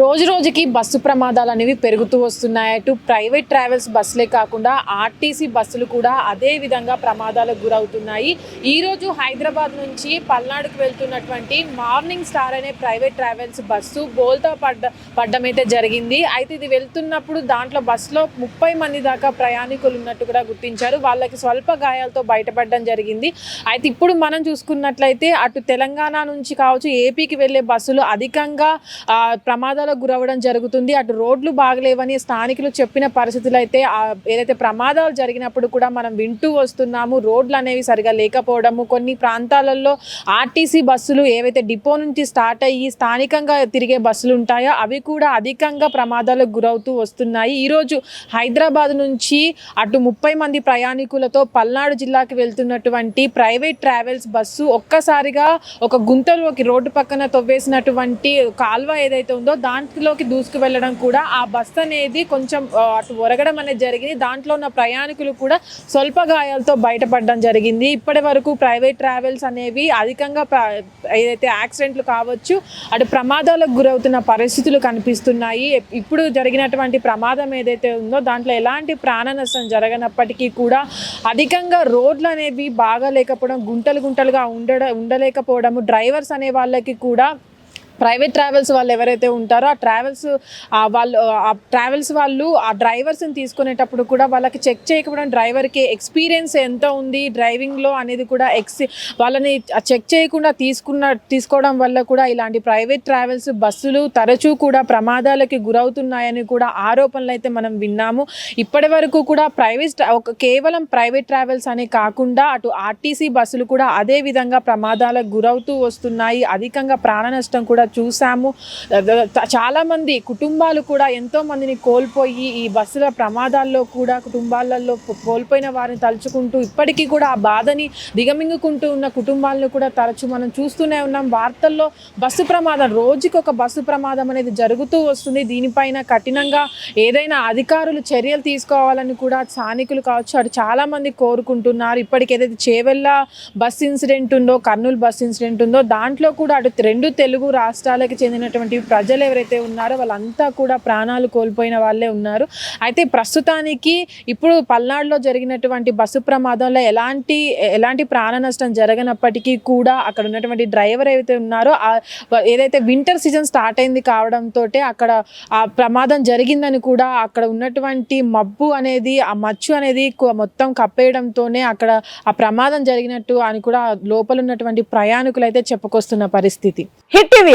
రోజు రోజుకి బస్సు ప్రమాదాలు అనేవి పెరుగుతూ వస్తున్నాయి. అటు ప్రైవేట్ ట్రావెల్స్ బస్సులే కాకుండా ఆర్టీసీ బస్సులు కూడా అదే విధంగా ప్రమాదాలకు గురవుతున్నాయి. ఈరోజు హైదరాబాద్ నుంచి పల్నాడుకు వెళ్తున్నటువంటి మార్నింగ్ స్టార్ అనే ప్రైవేట్ ట్రావెల్స్ బస్సు బోల్తో పడ్డ పడ్డం అయితే జరిగింది. అయితే ఇది వెళ్తున్నప్పుడు దాంట్లో బస్సులో ముప్పై మంది దాకా ప్రయాణికులు ఉన్నట్టు కూడా గుర్తించారు. వాళ్ళకి స్వల్ప గాయాలతో బయటపడడం జరిగింది. అయితే ఇప్పుడు మనం చూసుకున్నట్లయితే అటు తెలంగాణ నుంచి కావచ్చు ఏపీకి వెళ్ళే బస్సులు అధికంగా ప్రమాదాలు ప్రమాదాలకు గురవ్వడం జరుగుతుంది. అటు రోడ్లు బాగలేవని స్థానికులు చెప్పిన పరిస్థితులు అయితే ఏదైతే ప్రమాదాలు జరిగినప్పుడు కూడా మనం వింటూ వస్తున్నాము. రోడ్లు అనేవి సరిగా లేకపోవడము కొన్ని ప్రాంతాలలో ఆర్టీసీ బస్సులు ఏవైతే డిపో నుంచి స్టార్ట్ అయ్యి స్థానికంగా తిరిగే బస్సులు ఉంటాయో అవి కూడా అధికంగా ప్రమాదాలకు గురవుతూ వస్తున్నాయి. ఈరోజు హైదరాబాద్ నుంచి అటు ముప్పై మంది ప్రయాణికులతో పల్నాడు జిల్లాకి వెళ్తున్నటువంటి ప్రైవేట్ ట్రావెల్స్ బస్సు ఒక్కసారిగా ఒక గుంతలోకి రోడ్డు పక్కన తవ్వేసినటువంటి కాల్వ ఏదైతే ఉందో దాంట్లోకి దూసుకు వెళ్ళడం కూడా ఆ బస్సు అనేది కొంచెం అటు ఒరగడం అనేది జరిగింది. దాంట్లో ఉన్న ప్రయాణికులు కూడా స్వల్ప గాయాలతో బయటపడడం జరిగింది. ఇప్పటి వరకు ప్రైవేట్ ట్రావెల్స్ అనేవి అధికంగా ఏదైతే యాక్సిడెంట్లు కావచ్చు అటు ప్రమాదాలకు గురవుతున్న పరిస్థితులు కనిపిస్తున్నాయి. ఇప్పుడు జరిగినటువంటి ప్రమాదం ఏదైతే ఉందో దాంట్లో ఎలాంటి ప్రాణ నష్టం జరగనప్పటికీ కూడా అధికంగా రోడ్లు అనేవి బాగా లేకపోవడం గుంటలు గుంటలుగా ఉండడ ఉండలేకపోవడము డ్రైవర్స్ అనే వాళ్ళకి కూడా ప్రైవేట్ ట్రావెల్స్ వాళ్ళు ఎవరైతే ఉంటారో ఆ ట్రావెల్స్ వాళ్ళు ఆ ట్రావెల్స్ వాళ్ళు ఆ డ్రైవర్స్ని తీసుకునేటప్పుడు కూడా వాళ్ళకి చెక్ చేయకపోవడం డ్రైవర్కి ఎక్స్పీరియన్స్ ఎంత ఉంది డ్రైవింగ్లో అనేది కూడా ఎక్స్ వాళ్ళని చెక్ చేయకుండా తీసుకున్న తీసుకోవడం వల్ల కూడా ఇలాంటి ప్రైవేట్ ట్రావెల్స్ బస్సులు తరచూ కూడా ప్రమాదాలకి గురవుతున్నాయని కూడా ఆరోపణలు అయితే మనం విన్నాము. ఇప్పటి వరకు కూడా ప్రైవేట్ ఒక కేవలం ప్రైవేట్ ట్రావెల్స్ అనే కాకుండా అటు ఆర్టీసీ బస్సులు కూడా అదే విధంగా ప్రమాదాలకు గురవుతూ వస్తున్నాయి. అధికంగా ప్రాణ నష్టం కూడా చూసాము. చాలామంది చాలా మంది కుటుంబాలు కూడా ఎంతో మందిని కోల్పోయి ఈ బస్సుల ప్రమాదాల్లో కూడా కుటుంబాలలో కోల్పోయిన వారిని తలుచుకుంటూ ఇప్పటికీ కూడా ఆ బాధని దిగమింగుకుంటూ ఉన్న కుటుంబాలను కూడా తరచు మనం చూస్తూనే ఉన్నాం. వార్తల్లో బస్సు ప్రమాదం రోజుకి ఒక బస్సు ప్రమాదం అనేది జరుగుతూ వస్తుంది. దీనిపైన కఠినంగా ఏదైనా అధికారులు చర్యలు తీసుకోవాలని కూడా స్థానికులు కావచ్చు అటు చాలా మంది కోరుకుంటున్నారు. ఇప్పటికి ఏదైతే చేవెళ్ళ బస్ ఇన్సిడెంట్ ఉందో కర్నూలు బస్ ఇన్సిడెంట్ ఉందో దాంట్లో కూడా అటు రెండు తెలుగు రా రాష్ట్రాలకు చెందినటువంటి ప్రజలు ఎవరైతే ఉన్నారో వాళ్ళంతా కూడా ప్రాణాలు కోల్పోయిన వాళ్ళే ఉన్నారు. అయితే ప్రస్తుతానికి ఇప్పుడు పల్నాడులో జరిగినటువంటి బస్సు ప్రమాదంలో ఎలాంటి ఎలాంటి ప్రాణ నష్టం జరగనప్పటికీ కూడా అక్కడ ఉన్నటువంటి డ్రైవర్ ఏవైతే ఉన్నారో ఏదైతే వింటర్ సీజన్ స్టార్ట్ అయింది కావడంతో అక్కడ ఆ ప్రమాదం జరిగిందని కూడా అక్కడ ఉన్నటువంటి మబ్బు అనేది ఆ మచ్చు అనేది మొత్తం కప్పేయడంతోనే అక్కడ ఆ ప్రమాదం జరిగినట్టు అని కూడా లోపల ఉన్నటువంటి ప్రయాణికులు అయితే చెప్పుకొస్తున్న పరిస్థితి. Hit TV